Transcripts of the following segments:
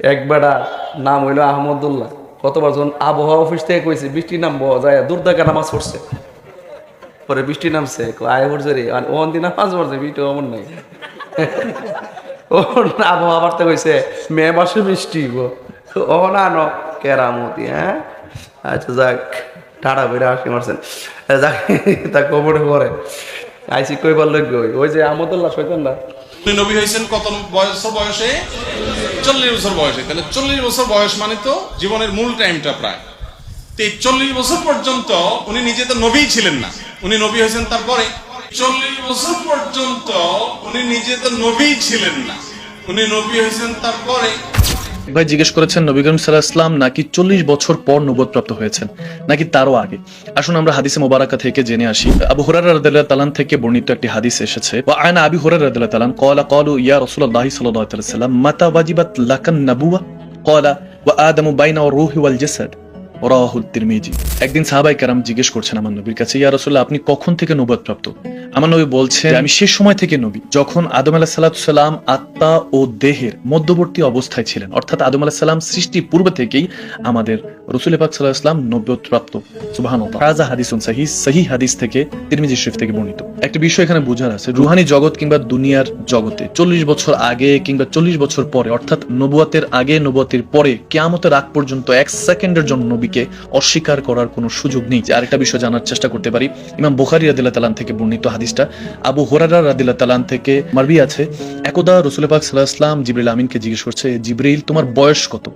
এক বেড়া নাম হইল আহমদুল্লাহ। কতবার যখন আবহাওয়া অফিস থেকে কইছে, বৃষ্টি নামবো যায় দুর্দাকা নামাজ পড়ছে। পরে বৃষ্টি নামছে আয় পড়ছে রে। ওন দিন নামাজ পড়ছে, বৃষ্টি অমন নাই। ও আবহাওয়া বার্তা কইছে, মে মাসে বৃষ্টি গো। ও, না, ন, কেরামতি হ্যাঁ? আচ্ছা যাক টাটা বেড়ে হাসি মারছেন। যাক, তা কবরে পরে আইসি কইবার লোক ওই যে আহমদুল্লাহ শৈতান না নবী হয়েছেন কত বছর বয়সে? চল্লিশ বছর বয়সে তাহলে চল্লিশ বছর বয়স মানে তো জীবনের মূল টাইমটা প্রায়। তো এই চল্লিশ বছর পর্যন্ত উনি নিজে তো নবী ছিলেন না। উনি নবী হয়েছেন তারপরে। চল্লিশ বছর পর্যন্ত উনি নিজে তো নবী ছিলেন না। উনি নবী হয়েছেন তারপরে। ভাই জিজ্ঞেস করেছেন, নবী করিম সাল্লাহ ইসলাম নাকি চল্লিশ বছর পর নবদ প্রাপ্ত হয়েছেন? নাকি তারও আগে? আসুন আমরা হাদিসে মোবারকা থেকে জেনে আসি। আবু হুরার রাদিল্লাহ তালান থেকে বর্ণিত একটি হাদিস এসেছে। ওয়া আয়না আবি হুরার রাদিল্লাহ তালান কলা কলু ইয়া রসুল্লাহ সাল্লাহ সাল্লাম মাতা ওয়াজিবাত লাকান নাবুয়া কলা ওয়া আদম বাইনা রুহি ওয়াল জাসাদ। একদিন সাহাবাই জিজ্ঞেস করছেন আমার নবীর কাছে, ইয়া আপনি কখন থেকে নবুয়ত প্রাপ্ত? আমার নবী বলছেন, আমি সে সময় থেকে নবী। যখন আদম আলাহ আত্মা ও দেহের মধ্যবর্তী অবস্থায় ছিলেন, অর্থাৎ আদম আলাহ সাল্লাম সৃষ্টি থেকেই আমাদের রসুল নব্বত প্রাপ্ত। সাহি সহি হাদিস থেকে তিরমিজি শরীফ থেকে বর্ণিত। একটা বিষয় এখানে বোঝার আছে, রুহানি জগৎ কিংবা দুনিয়ার জগতে চল্লিশ বছর আগে কিংবা চল্লিশ বছর পরে, অর্থাৎ নবুয়াতের আগে, নবুয়াতের পরে, কেয়ামতের আগ পর্যন্ত এক সেকেন্ডের জন্য নবীকে অস্বীকার করার কোনো সুযোগ নেই। যে আরেকটা বিষয় জানার চেষ্টা করতে পারি। ইমাম বুখারি রাদিল্লা তালান থেকে বর্ণিত হাদিসটা। আবু হোরারা রাদিল্লা তালান থেকে মারবি আছে। একদা রসুল পাক সাল্লাহ ইসলাম জিবরিল আমিনকে জিজ্ঞেস করছে, জিবরিল, তোমার বয়স কত?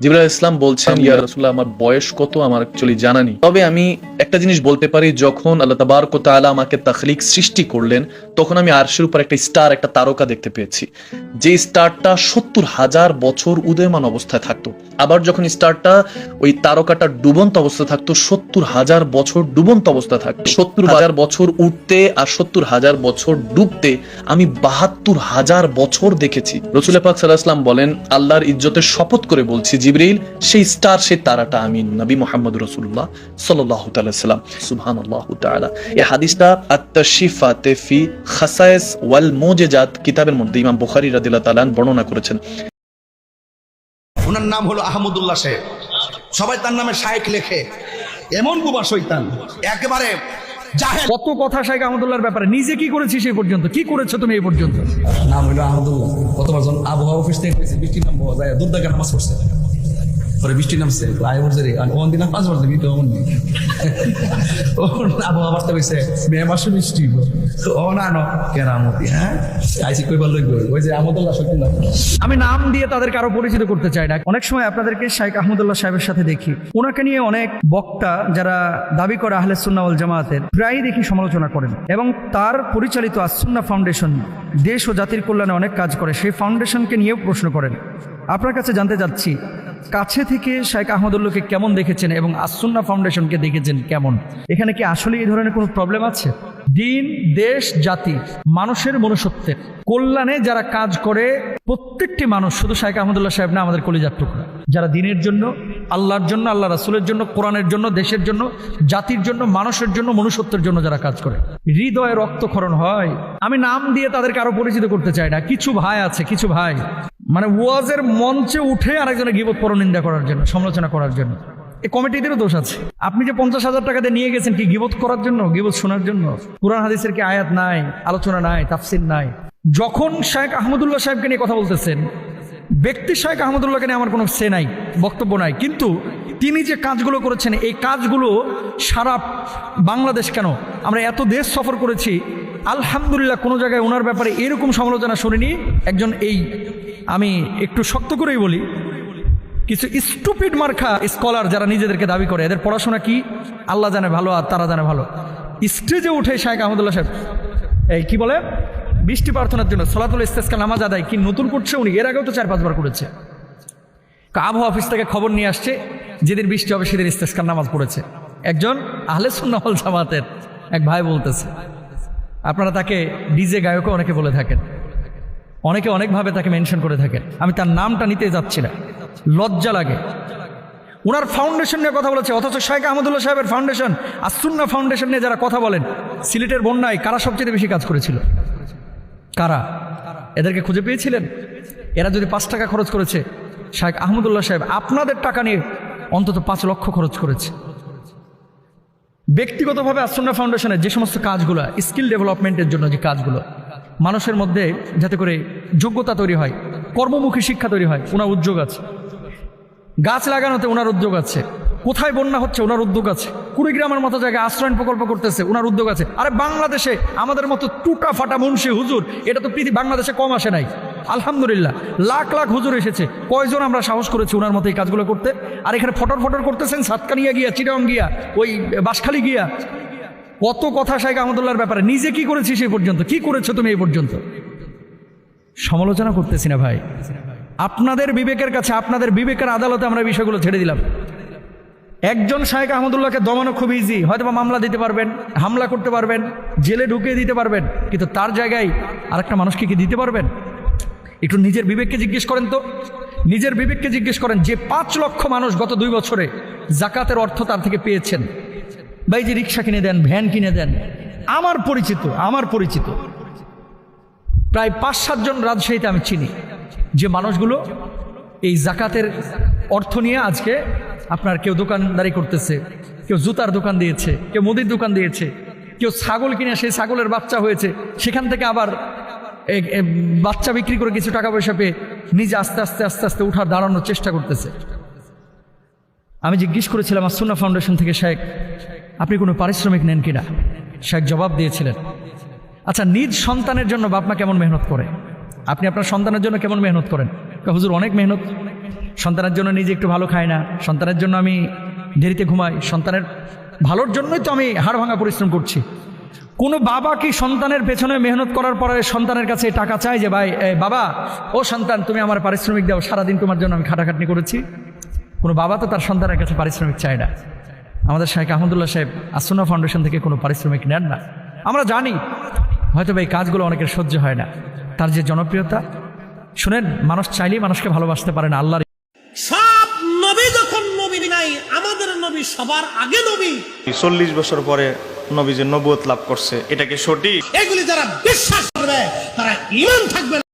জিবরাল ইসলাম বলছেন ইয়া রাসূলুল্লাহ আমার বয়স কত? আমার অ্যাকচুয়ালি জানা নেই। তবে আমি একটা জিনিস বলতে পারি যখন আল্লাহ তাবারক ওয়া তাআলা আমাকে তাখলিক সৃষ্টি করলেন তখন আমি আরশের উপর একটা স্টার একটা তারকা দেখতে পেয়েছি। যে স্টারটা সত্তর হাজার বছর উদয়মান অবস্থায় থাকতো। আবার যখন স্টারটা ওই তারকাটা ডুবন্ত অবস্থায় থাকতো সত্তর হাজার বছর ডুবন্ত অবস্থায় থাকতো। সত্তর হাজার বছর উঠতে আর সত্তর হাজার বছর ডুবতে আমি বাহাত্তর হাজার বছর দেখেছি। রসুল পাক সাল্লাহ বলেন আল্লাহর ইজ্জতের শপথ করে বলছি জিবরিল সেই স্টার সেই তারাটা আমি নবী মোহাম্মদ রসুল্লাহ সাল্লাহ সাল্লাম। সুবহান আল্লাহ তাআলা। এই হাদিসটা আত্তাশিফাতে ফি খাসায়েস ওয়াল মোজেজাত কিতাবের মধ্যে ইমাম বুখারী রাদিয়াল্লাহু তাআলা বর্ণনা করেছেন। ওনার নাম হলো আহমদুল্লাহ শেখ। সবাই তার নামে শায়েক লেখে। এমন বুবা শৈতান একেবারে জাহেল। কত কথা শাইখ আহমদুল্লাহর ব্যাপারে। নিজে কি করেছিস এই পর্যন্ত? কি করেছ তুমি এই পর্যন্ত? নাম হইল আহমদুল্লাহ। কতবার যখন আবহাওয়া অফিস থেকে কইছে বৃষ্টি নামবো যায় দুর্দাকা নামাজ পড়ছে। পরে বৃষ্টি নামছে। আয় পড়ছে রে ওন অমন নেই ও আবহাওয়া বার্তা কইছে মে মাসে বৃষ্টি হ্যাঁ? আইসি ওই যে আহমদুল্লাহ আমি নাম দিয়ে তাদেরকে আরও পরিচিত করতে চাই না। অনেক সময় আপনাদেরকে শাইখ আহমদুল্লাহ সাহেবের সাথে দেখি। ওনাকে নিয়ে অনেক বক্তা যারা দাবি করে আহলে সুন্নাওয়াল জামায়াতের, প্রায়ই দেখি সমালোচনা করেন। এবং তার পরিচালিত আসুন্না ফাউন্ডেশন দেশ ও জাতির কল্যাণে অনেক কাজ করে। সেই ফাউন্ডেশনকে নিয়েও প্রশ্ন করেন। আপনার কাছে জানতে চাচ্ছি, কাছে থেকে শেখ আহমদুল্লাহকে কেমন দেখেছেন এবং আসুন্না ফাউন্ডেশনকে দেখেছেন কেমন? এখানে কি আসলে এই ধরনের কোনো প্রবলেম আছে? দিন, দেশ, জাতি, মানুষের মনুষ্যত্বের। কল্যাণে যারা কাজ করে, প্রত্যেকটি মানুষ, শুধু শাইখ আহমদুল্লাহ সাহেব না, আমাদের কলিজার টুকরা। যারা দিনের জন্য, আল্লাহর জন্য, আল্লাহ রাসুলের জন্য, কোরআনের জন্য, দেশের জন্য, জাতির জন্য, মানুষের জন্য, মনুষ্যত্বের জন্য যারা কাজ করে, হৃদয়ে রক্তক্ষরণ হয়। আমি নাম দিয়ে তাদেরকে আরও পরিচিত করতে চাই না। কিছু ভাই আছে, কিছু ভাই। মানে ওয়াজের মঞ্চে উঠে আরেকজনের গিবত পরনিন্দা করার জন্য, সমালোচনা করার জন্য। এই কমিটিদেরও দোষ আছে। আপনি যে পঞ্চাশ হাজার টাকা দিয়ে নিয়ে গেছেন কি গিবত করার জন্য, গিবত শোনার জন্য? কোরআন হাদিসের কি আয়াত নাই, আলোচনা নাই, তাফসির নাই? যখন শাহেখ আহমদুল্লাহ সাহেবকে নিয়ে কথা বলতেছেন, ব্যক্তি শাহেখ আহমদুল্লাহকে নিয়ে আমার কোনো সে নাই, বক্তব্য নাই। কিন্তু তিনি যে কাজগুলো করেছেন, এই কাজগুলো সারা বাংলাদেশ কেন? আমরা এত দেশ সফর করেছি, আলহামদুলিল্লাহ কোনো জায়গায় ওনার ব্যাপারে এরকম সমালোচনা শুনিনি। একজন এই, আমি একটু শক্ত করেই বলি কিছু স্টুপিড মার্খা স্কলার যারা নিজেদেরকে দাবি করে, এদের পড়াশোনা কি? আল্লাহ জানে ভালো আর তারা জানে ভালো। স্টেজে উঠে শাহেখ আহমদুল্লাহ সাহেব, এই কি বলে? বৃষ্টি প্রার্থনার জন্য সলাতুল ইস্তেসকা নামাজ আদায়, কি নতুন করছে উনি? এর আগেও তো চার, পাঁচবার করেছে। আবহাওয়া অফিস থেকে খবর নিয়ে আসছে, যেদিন বৃষ্টি হবে সেদিন ইস্তেসকার নামাজ পড়েছে। একজন আহলে সুন্নাহল জামাতের এক ভাই বলতেছে, আপনারা তাকে ডিজে গায়কও অনেকে বলে থাকেন। অনেকে অনেকভাবে তাকে মেনশন করে থাকেন। আমি তার নামটা নিতে যাচ্ছি না। লজ্জা লাগে। ওনার ফাউন্ডেশন নিয়ে কথা বলেছে, অথচ শাহেখ আহমদুল্লাহ সাহেবের ফাউন্ডেশন আসুন্না ফাউন্ডেশন নিয়ে যারা কথা বলেন, সিলেটের বন্যায় কারা সবচেয়ে বেশি কাজ করেছিল? কারা? এদেরকে খুঁজে পেয়েছিলেন? এরা যদি পাঁচ টাকা খরচ করেছে শাহেখ আহমদুল্লাহ সাহেব আপনাদের টাকা নিয়ে অন্তত পাঁচ লক্ষ খরচ করেছে। ব্যক্তিগতভাবে আসন্না ফাউন্ডেশনের যে সমস্ত কাজগুলো স্কিল ডেভেলপমেন্টের জন্য যে কাজগুলো, মানুষের মধ্যে যাতে করে যোগ্যতা তৈরি হয় কর্মমুখী শিক্ষা তৈরি হয় ওনার উদ্যোগ আছে। গাছ লাগানোতে ওনার উদ্যোগ আছে। কোথায় বন্যা হচ্ছে ওনার উদ্যোগ আছে। কুড়িগ্রামের মতো জায়গায় আশ্রয়ণ প্রকল্প করতেছে ওনার উদ্যোগ আছে। আরে বাংলাদেশে আমাদের মতো টুটা ফাটা মুন্সি হুজুর, এটা তো পৃথিবী, বাংলাদেশে কম আসে নাই। আলহামদুলিল্লাহ, লাখ লাখ হুজুর এসেছে। কয়জন আমরা সাহস করেছি ওনার মতো এই কাজগুলো করতে? আর এখানে ফটর ফটর করতেছেন, সাতকানিয়া গিয়া চিরং গিয়া, ওই বাসখালি গিয়া। কত কথা শাহেখ আহমদুল্লাহর ব্যাপারে, নিজে কি করেছিস এই পর্যন্ত? কি করেছ তুমি এই পর্যন্ত? সমালোচনা করতেছি না ভাই। আপনাদের বিবেকের কাছে, আপনাদের বিবেকের আদালতে আমরা বিষয়গুলো ছেড়ে দিলাম। একজন শায়েক আহমদুল্লাহকে দমানো খুব ইজি হয়তো বা মামলা দিতে পারবেন, হামলা করতে পারবেন, জেলে ঢুকিয়ে দিতে পারবেন, কিন্তু তার জায়গায় আরেকটা মানুষকে কি দিতে পারবেন? একটু নিজের বিবেককে জিজ্ঞেস করেন তো। নিজের বিবেককে জিজ্ঞেস করেন যে পাঁচ লক্ষ মানুষ গত দুই বছরে জাকাতের অর্থ তার থেকে পেয়েছেন। ভাই যে রিক্সা কিনে দেন, ভ্যান কিনে দেন, আমার পরিচিত আমার পরিচিত। প্রায় পাঁচ সাতজন রাজশাহীতে আমি চিনি। যে মানুষগুলো এই জাকাতের অর্থ নিয়ে আজকে আপনার কেউ দোকানদারি করতেছে, কেউ জুতার দোকান দিয়েছে, কেউ মুদির দোকান দিয়েছে, কেউ ছাগল কিনে সেই ছাগলের বাচ্চা হয়েছে, সেখান থেকে আবার বাচ্চা বিক্রি করে কিছু টাকা পয়সা পেয়ে নিজে আস্তে আস্তে আস্তে আস্তে উঠার দাঁড়ানোর চেষ্টা করতেছে। আমি জিজ্ঞেস করেছিলাম আসুন্না ফাউন্ডেশন থেকে শেখ, আপনি কোনো পারিশ্রমিক নেন কিনা? শেখ জবাব দিয়েছিলেন আচ্ছা নিজ সন্তানের জন্য বাপমা কেমন মেহনত করে? আপনি আপনার সন্তানের জন্য কেমন মেহনত করেন? হুজুর, অনেক মেহনত। সন্তানের জন্য নিজে একটু ভালো খায় না। সন্তানের জন্য আমি দেরিতে ঘুমাই। সন্তানের, ভালোর জন্যই তো আমি হাড় ভাঙা পরিশ্রম করছি। কোনো বাবা কি সন্তানের পেছনে মেহনত করার পরে সন্তানের কাছে টাকা চায় যে, ভাই বাবা, ও সন্তান, তুমি আমার পারিশ্রমিক দাও। সারাদিন তোমার জন্য আমি খাটাখাটনি করেছি। কোনো বাবা তো তার সন্তানের কাছে পারিশ্রমিক চায় না। আমাদের শাহেখ আহমদুল্লাহ সাহেব আসুনা ফাউন্ডেশন থেকে কোনো পারিশ্রমিক নেন না। আমরা জানি হয়তো এই কাজগুলো অনেকের সহ্য হয় না। তার যে জনপ্রিয়তা শুনেন মানুষ চাইলেই মানুষকে ভালোবাসতে পারে না আল্লাহর সব নবী যখন নবী নাই আমাদের নবী সবার আগে নবী। চল্লিশ বছর পরে নবী যে নবুয়ত লাভ করছে এটা কি সঠিক? এগুলি যারা বিশ্বাস করবে তারা ইমান থাকবে না।